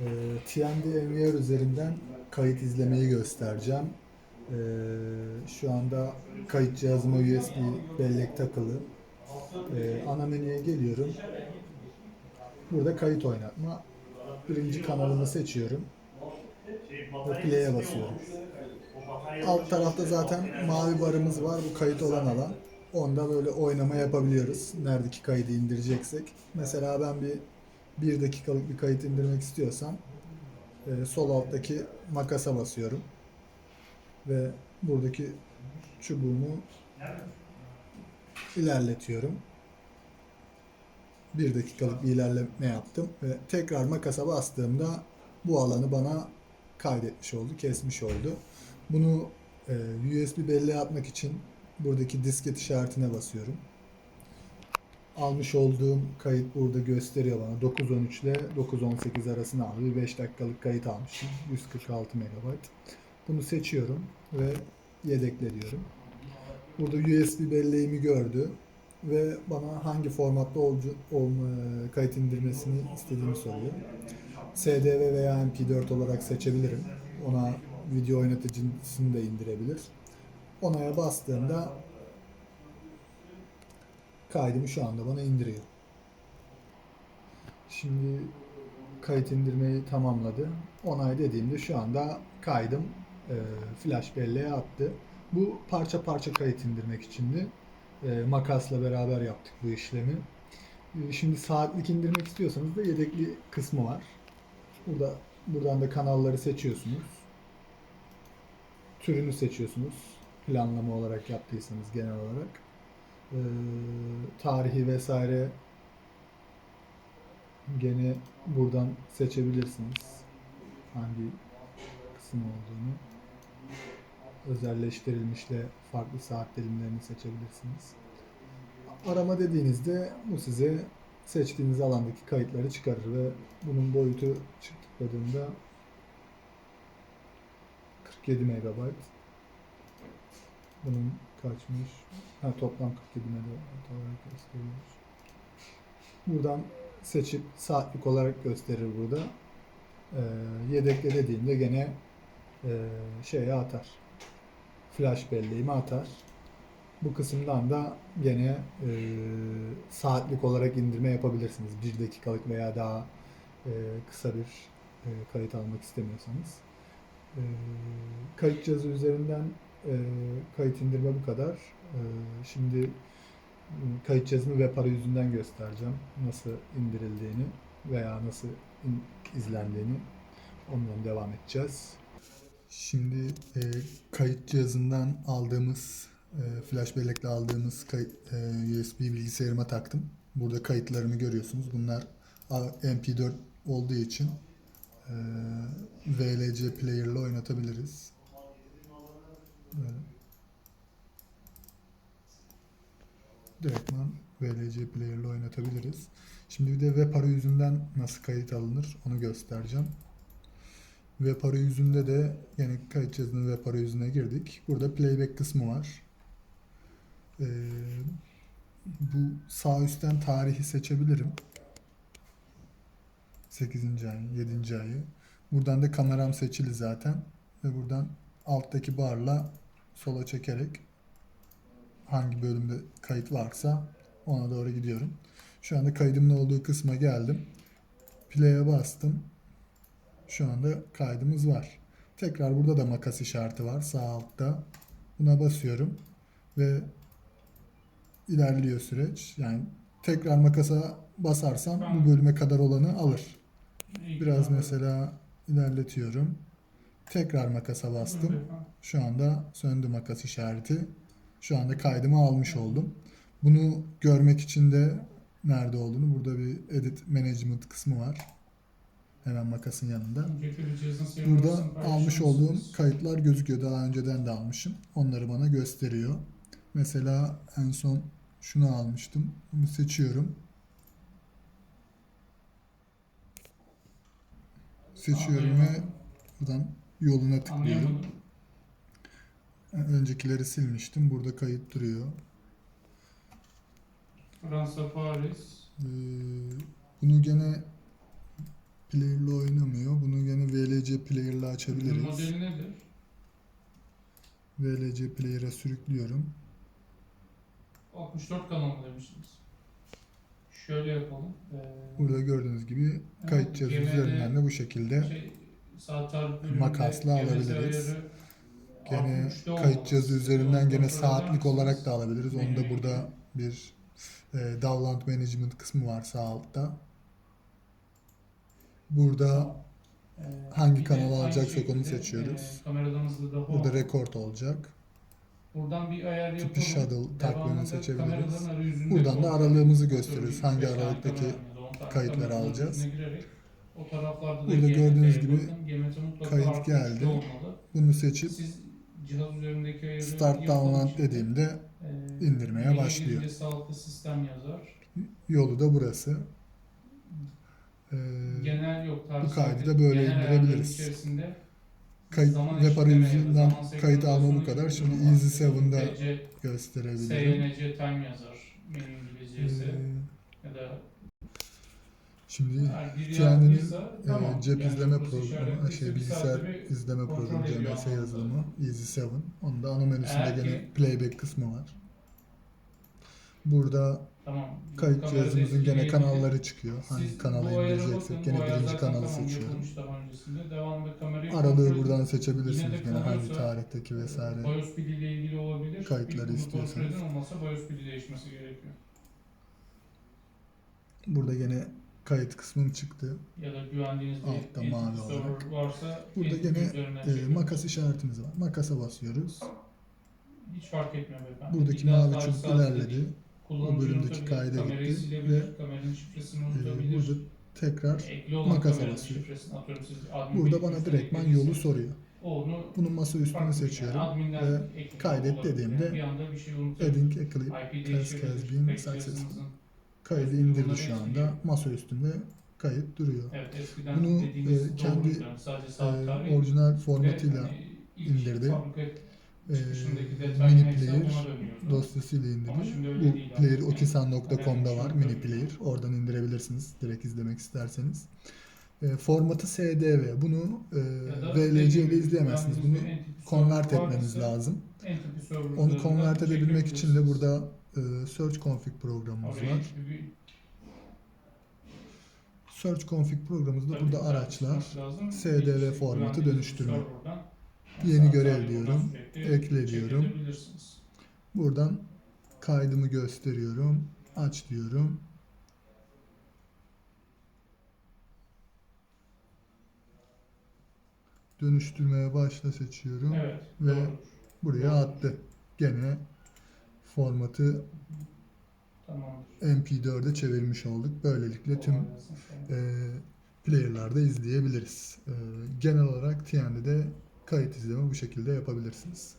Ee, TND Enviar üzerinden kayıt izlemeyi göstereceğim. Ee, şu anda kayıt cihazıma USB bellek takılı. Ee, ana menüye geliyorum. Burada kayıt oynatma. Birinci kanalımı seçiyorum. Ve play'e basıyorum. Alt tarafta zaten mavi barımız var. Bu kayıt olan alan. Onda böyle oynama yapabiliyoruz. Neredeki kaydı indireceksek. Mesela ben bir bir dakikalık bir kayıt indirmek istiyorsam e, sol alttaki makasa basıyorum. Ve buradaki çubuğumu ilerletiyorum. Bir dakikalık bir ilerleme yaptım ve tekrar makasa bastığımda bu alanı bana kaydetmiş oldu, kesmiş oldu. Bunu e, USB belleğe atmak için buradaki disket işaretine basıyorum. Almış olduğum kayıt burada gösteriyor bana. 9.13 ile 9.18 arasında. Bir 5 dakikalık kayıt almışım. 146 MB. Bunu seçiyorum ve yedekle diyorum. Burada USB belleğimi gördü ve bana hangi formatta olcu, olma, kayıt indirmesini istediğimi soruyor. SDV veya MP4 olarak seçebilirim. Ona video oynatıcısını da indirebilir. Onaya bastığımda kaydımı şu anda bana indiriyor. Şimdi kayıt indirmeyi tamamladı. Onay dediğimde şu anda kaydım e, flash belleğe attı. Bu parça parça kayıt indirmek içindi. E, makasla beraber yaptık bu işlemi. E, şimdi saatlik indirmek istiyorsanız da yedekli kısmı var. Burada buradan da kanalları seçiyorsunuz. Türünü seçiyorsunuz. Planlama olarak yaptıysanız genel olarak. E, tarihi vesaire gene buradan seçebilirsiniz. Hangi kısım olduğunu. Özelleştirilmişle farklı saat dilimlerini seçebilirsiniz. Arama dediğinizde bu size seçtiğiniz alandaki kayıtları çıkarır ve bunun boyutu tıkladığında 47 MB. Bunun kaçmış? Ha, toplam 47 MB olarak gösteriyormuş. Buradan seçip saatlik olarak gösterir burada. Ee, yedekle dediğimde gene e, şeye atar. Flash belleğimi atar. Bu kısımdan da gene e, saatlik olarak indirme yapabilirsiniz. Bir dakikalık veya daha e, kısa bir e, kayıt almak istemiyorsanız. E, kayıt cihazı üzerinden e, kayıt indirme bu kadar. E, şimdi kayıt cihazını web arayüzünden göstereceğim. Nasıl indirildiğini veya nasıl in- izlendiğini. Ondan devam edeceğiz. Şimdi e, kayıt cihazından aldığımız e, flash bellekle aldığımız kayıt, e, USB bilgisayarıma taktım. Burada kayıtlarımı görüyorsunuz. Bunlar A- MP4 olduğu için e, VLC player ile oynatabiliriz. Böyle. Direktman VLC player ile oynatabiliriz. Şimdi bir de web arayüzünden nasıl kayıt alınır onu göstereceğim. Web arayüzünde de yani kayıt cihazının web arayüzüne girdik. Burada playback kısmı var. Ee, bu sağ üstten tarihi seçebilirim. 8. ayın, 7. ayı. Buradan da kameram seçili zaten. Ve buradan alttaki barla sola çekerek hangi bölümde kayıt varsa ona doğru gidiyorum. Şu anda kaydımın olduğu kısma geldim. Play'e bastım. Şu anda kaydımız var. Tekrar burada da makas işareti var sağ altta. Buna basıyorum ve ilerliyor süreç. Yani tekrar makasa basarsam bu bölüme kadar olanı alır. Biraz mesela ilerletiyorum. Tekrar makasa bastım. Şu anda söndü makas işareti. Şu anda kaydımı almış oldum. Bunu görmek için de nerede olduğunu burada bir edit management kısmı var. Hemen makasın yanında. Burada almış olduğum kayıtlar gözüküyor. Daha önceden de almışım. Onları bana gösteriyor. Mesela en son şunu almıştım. Bunu seçiyorum. Seçiyorum ve buradan yoluna tıklıyorum. Anlayamadım. Öncekileri silmiştim. Burada kayıt duruyor. Fransa, Paris. Ee, bunu gene Player'la oynamıyor. Bunu gene VLC Player'la açabiliriz. modeli nedir? VLC Player'a sürüklüyorum. 64 kanal demiştiniz. Şöyle yapalım. Ee, Burada gördüğünüz gibi kayıt cihazı GMD üzerinden de bu şekilde şey, saat çarpı bölümünde Makasla alabiliriz. gene 63'te kayıt cihazı üzerinden gene saatlik olarak da alabiliriz. Onu da Menüye burada bir e, Download Management kısmı var sağ altta. Burada Ee, hangi kanalı alacaksak onu seçiyoruz. E, da burada o. record olacak. Buradan bir ayar yapalım. Tipi shuttle takvimini seçebiliriz. Buradan da aralığımızı gösteriyoruz. Hangi aralıktaki kayıtları alacağız. O taraflarda da Burada gördüğünüz gibi kayıt geldi. Bunu seçip Siz cihaz üzerindeki Start Download dediğimde Ee, indirmeye başlıyor. sağlıklı sistem yazar. yolu da burası. Ee, Genel yok tarzı. bu kaydı da böyle indirebiliriz. kayıt, zaman web arayüzünden kayıt alma bu kadar. Şimdi. Easy 7'da TC, gösterebilirim. SYNC time yazar. Menü İngilizcesi Ee, ya da şimdi yazdıysa e, cep Yani izleme programı, şey bilgisayar izleme programı CMS yazılımı Easy 7. Onun da ana menüsünde Eğer ki- gene playback kısmı var. Burada Tamam. kayıt cihazımızın gene kanalları çıkıyor. Siz Hangi kanala indireceksek gene birinci kanalı seçiyorum. Aralığı buradan seçebilirsiniz de gene hangi tarihteki vesaire. BIOS pili ile ilgili olabilir. Kayıtları istiyorsanız. olmazsa BIOS değişmesi gerekiyor. Burada gene kayıt kısmım çıktı. Ya da güvendiğiniz bir Altta mavi server olarak. varsa Burada gene e, makas işaretimiz var. Makasa basıyoruz. Hiç fark etmiyor beyefendi. Buradaki Bir daha mavi çubuk ilerledi. O bölümdeki kayda gitti ve, unutabilir. burada tekrar makasa basıyor. burada bana üstüne eklediyse, yolu soruyor. Onu Bunun masa bir- seçiyorum yani ve kaydet dediğimde bir anda bir şey clip IP task has been successful. Kaydı indirdi şu anda. Masa üstünde kayıt duruyor. Evet eskiden Bunu, e, kendi, tarihi orijinal formatıyla hani indirdi. detay mini player dosyasıyla indirdi. Bu player okisan.com'da var mini player. Oradan indirebilirsiniz direkt izlemek isterseniz. E, formatı SDV. Bunu e, VLC ile izleyemezsiniz. Bunu convert etmeniz lazım. Onu convert edebilmek için de burada e, search config programımız var. Search config programımızda burada araçlar. SDV formatı dönüştürme. Yeni görev diyorum. Ekle diyorum. çekebilirsiniz. Buradan kaydımı gösteriyorum. Aç diyorum. Dönüştürmeye başla seçiyorum. Evet. Ve doğrudur. Buraya attı. Gene formatı Tamamdır. MP4'e çevirmiş olduk. Böylelikle tüm e, player'larda izleyebiliriz. E, genel olarak TN'de de kayıt izleme bu şekilde yapabilirsiniz.